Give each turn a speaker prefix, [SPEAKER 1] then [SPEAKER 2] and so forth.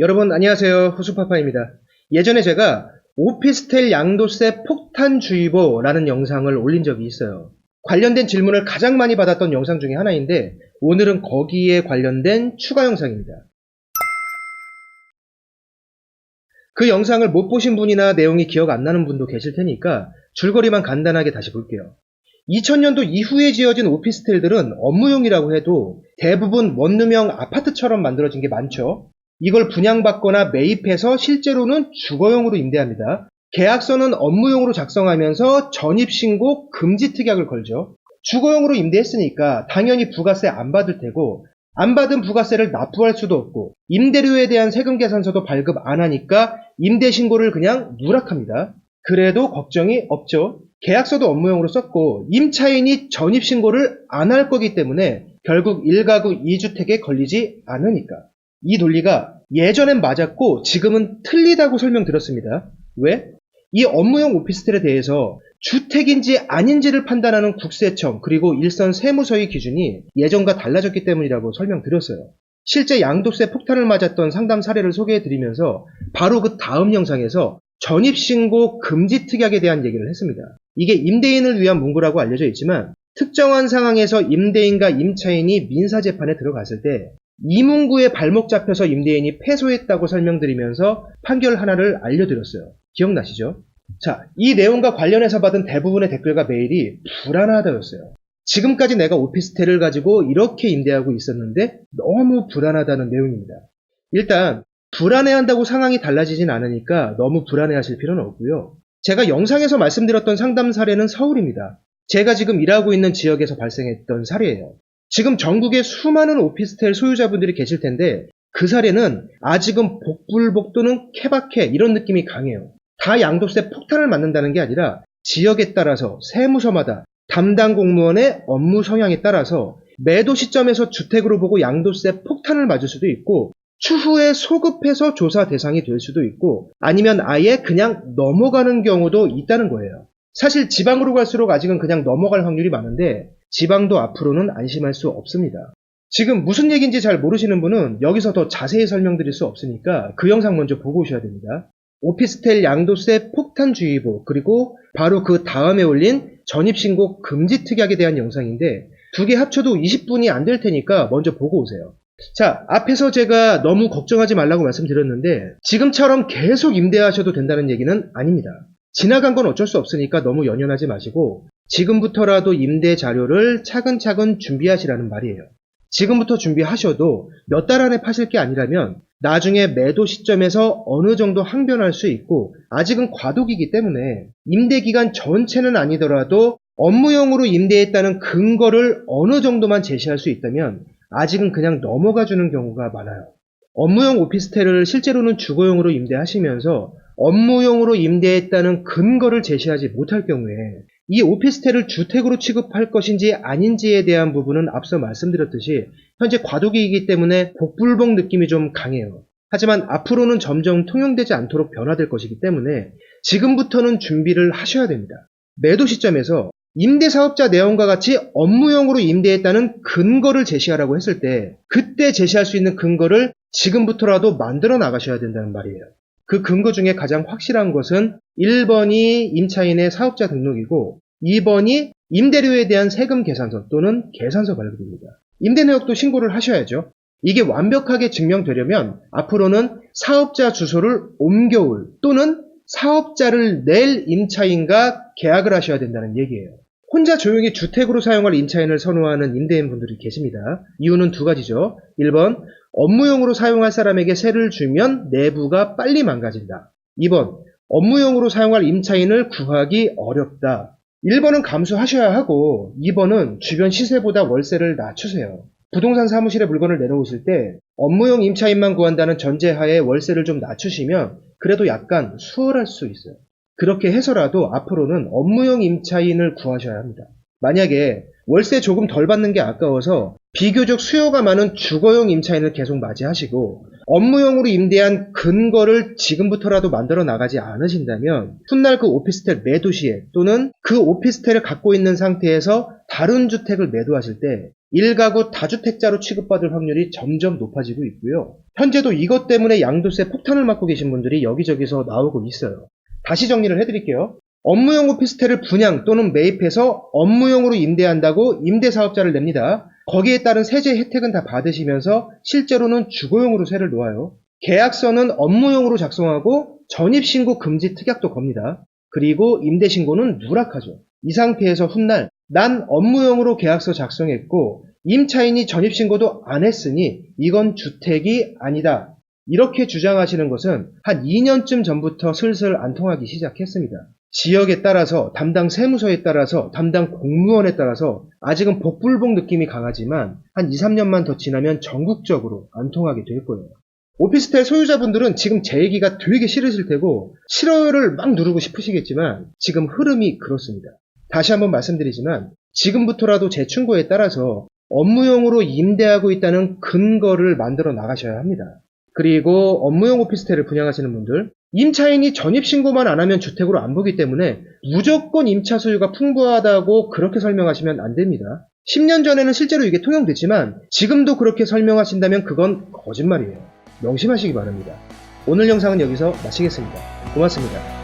[SPEAKER 1] 여러분 안녕하세요. 호수파파입니다. 예전에 제가 오피스텔 양도세 폭탄주의보라는 영상을 올린 적이 있어요. 관련된 질문을 가장 많이 받았던 영상 중에 하나인데 오늘은 거기에 관련된 추가 영상입니다. 그 영상을 못 보신 분이나 내용이 기억 안 나는 분도 계실 테니까 줄거리만 간단하게 다시 볼게요. 2000년도 이후에 지어진 오피스텔들은 업무용이라고 해도 대부분 원룸형 아파트처럼 만들어진 게 많죠. 이걸 분양받거나 매입해서 실제로는 주거용으로 임대합니다. 계약서는 업무용으로 작성하면서 전입신고 금지 특약을 걸죠. 주거용으로 임대했으니까 당연히 부가세 안 받을 테고 안 받은 부가세를 납부할 수도 없고 임대료에 대한 세금 계산서도 발급 안 하니까 임대 신고를 그냥 누락합니다. 그래도 걱정이 없죠. 계약서도 업무용으로 썼고 임차인이 전입 신고를 안 할 거기 때문에 결국 1가구 2주택에 걸리지 않으니까. 이 논리가 예전엔 맞았고 지금은 틀리다고 설명드렸습니다. 왜? 이 업무용 오피스텔에 대해서 주택인지 아닌지를 판단하는 국세청 그리고 일선 세무서의 기준이 예전과 달라졌기 때문이라고 설명드렸어요. 실제 양도세 폭탄을 맞았던 상담 사례를 소개해드리면서 바로 그 다음 영상에서 전입신고 금지 특약에 대한 얘기를 했습니다. 이게 임대인을 위한 문구라고 알려져 있지만 특정한 상황에서 임대인과 임차인이 민사재판에 들어갔을 때 이 문구에 발목 잡혀서 임대인이 패소했다고 설명드리면서 판결 하나를 알려드렸어요. 기억나시죠? 자, 이 내용과 관련해서 받은 대부분의 댓글과 메일이 불안하다였어요. 지금까지 내가 오피스텔을 가지고 이렇게 임대하고 있었는데 너무 불안하다는 내용입니다. 일단 불안해한다고 상황이 달라지진 않으니까 너무 불안해하실 필요는 없고요. 제가 영상에서 말씀드렸던 상담 사례는 서울입니다. 제가 지금 일하고 있는 지역에서 발생했던 사례예요. 지금 전국에 수많은 오피스텔 소유자분들이 계실 텐데 그 사례는 아직은 복불복 또는 케바케 이런 느낌이 강해요. 다 양도세 폭탄을 맞는다는 게 아니라 지역에 따라서 세무서마다 담당 공무원의 업무 성향에 따라서 매도 시점에서 주택으로 보고 양도세 폭탄을 맞을 수도 있고 추후에 소급해서 조사 대상이 될 수도 있고 아니면 아예 그냥 넘어가는 경우도 있다는 거예요. 사실 지방으로 갈수록 아직은 그냥 넘어갈 확률이 많은데 지방도 앞으로는 안심할 수 없습니다. 지금 무슨 얘기인지 잘 모르시는 분은 여기서 더 자세히 설명드릴 수 없으니까 그 영상 먼저 보고 오셔야 됩니다. 오피스텔 양도세 폭탄주의보 그리고 바로 그 다음에 올린 전입신고 금지 특약에 대한 영상인데 두 개 합쳐도 20분이 안 될 테니까 먼저 보고 오세요. 자, 앞에서 제가 너무 걱정하지 말라고 말씀드렸는데 지금처럼 계속 임대하셔도 된다는 얘기는 아닙니다. 지나간 건 어쩔 수 없으니까 너무 연연하지 마시고 지금부터라도 임대 자료를 차근차근 준비하시라는 말이에요. 지금부터 준비하셔도 몇 달 안에 파실 게 아니라면 나중에 매도 시점에서 어느 정도 항변할 수 있고 아직은 과도기이기 때문에 임대 기간 전체는 아니더라도 업무용으로 임대했다는 근거를 어느 정도만 제시할 수 있다면 아직은 그냥 넘어가 주는 경우가 많아요. 업무용 오피스텔을 실제로는 주거용으로 임대하시면서 업무용으로 임대했다는 근거를 제시하지 못할 경우에 이 오피스텔을 주택으로 취급할 것인지 아닌지에 대한 부분은 앞서 말씀드렸듯이 현재 과도기이기 때문에 복불복 느낌이 좀 강해요. 하지만 앞으로는 점점 통용되지 않도록 변화될 것이기 때문에 지금부터는 준비를 하셔야 됩니다. 매도 시점에서 임대사업자 내용과 같이 업무용으로 임대했다는 근거를 제시하라고 했을 때 그때 제시할 수 있는 근거를 지금부터라도 만들어 나가셔야 된다는 말이에요. 그 근거 중에 가장 확실한 것은 1번이 임차인의 사업자 등록이고 2번이 임대료에 대한 세금 계산서 또는 계산서 발급입니다. 임대 내역도 신고를 하셔야죠. 이게 완벽하게 증명되려면 앞으로는 사업자 주소를 옮겨올 또는 사업자를 낼 임차인과 계약을 하셔야 된다는 얘기예요. 혼자 조용히 주택으로 사용할 임차인을 선호하는 임대인분들이 계십니다. 이유는 두 가지죠. 1번, 업무용으로 사용할 사람에게 세를 주면 내부가 빨리 망가진다. 2번, 업무용으로 사용할 임차인을 구하기 어렵다. 1번은 감수하셔야 하고 2번은 주변 시세보다 월세를 낮추세요. 부동산 사무실에 물건을 내놓으실 때 업무용 임차인만 구한다는 전제하에 월세를 좀 낮추시면 그래도 약간 수월할 수 있어요. 그렇게 해서라도 앞으로는 업무용 임차인을 구하셔야 합니다. 만약에 월세 조금 덜 받는 게 아까워서 비교적 수요가 많은 주거용 임차인을 계속 맞이하시고 업무용으로 임대한 근거를 지금부터라도 만들어 나가지 않으신다면 훗날 그 오피스텔 매도 시에 또는 그 오피스텔을 갖고 있는 상태에서 다른 주택을 매도하실 때 1가구 다주택자로 취급받을 확률이 점점 높아지고 있고요. 현재도 이것 때문에 양도세 폭탄을 맞고 계신 분들이 여기저기서 나오고 있어요. 다시 정리를 해드릴게요. 업무용 오피스텔을 분양 또는 매입해서 업무용으로 임대한다고 임대사업자를 냅니다. 거기에 따른 세제 혜택은 다 받으시면서 실제로는 주거용으로 세를 놓아요. 계약서는 업무용으로 작성하고 전입신고 금지 특약도 겁니다. 그리고 임대신고는 누락하죠. 이 상태에서 훗날 난 업무용으로 계약서 작성했고 임차인이 전입신고도 안 했으니 이건 주택이 아니다. 이렇게 주장하시는 것은 한 2년쯤 전부터 슬슬 안 통하기 시작했습니다. 지역에 따라서 담당 세무서에 따라서 담당 공무원에 따라서 아직은 복불복 느낌이 강하지만 한 2, 3년만 더 지나면 전국적으로 안 통하게 될 거예요. 오피스텔 소유자분들은 지금 제 얘기가 되게 싫으실 테고 싫어요를 막 누르고 싶으시겠지만 지금 흐름이 그렇습니다. 다시 한번 말씀드리지만 지금부터라도 제 충고에 따라서 업무용으로 임대하고 있다는 근거를 만들어 나가셔야 합니다. 그리고 업무용 오피스텔을 분양하시는 분들 임차인이 전입신고만 안 하면 주택으로 안 보기 때문에 무조건 임차 소유가 풍부하다고 그렇게 설명하시면 안 됩니다. 10년 전에는 실제로 이게 통용됐지만 지금도 그렇게 설명하신다면 그건 거짓말이에요. 명심하시기 바랍니다. 오늘 영상은 여기서 마치겠습니다. 고맙습니다.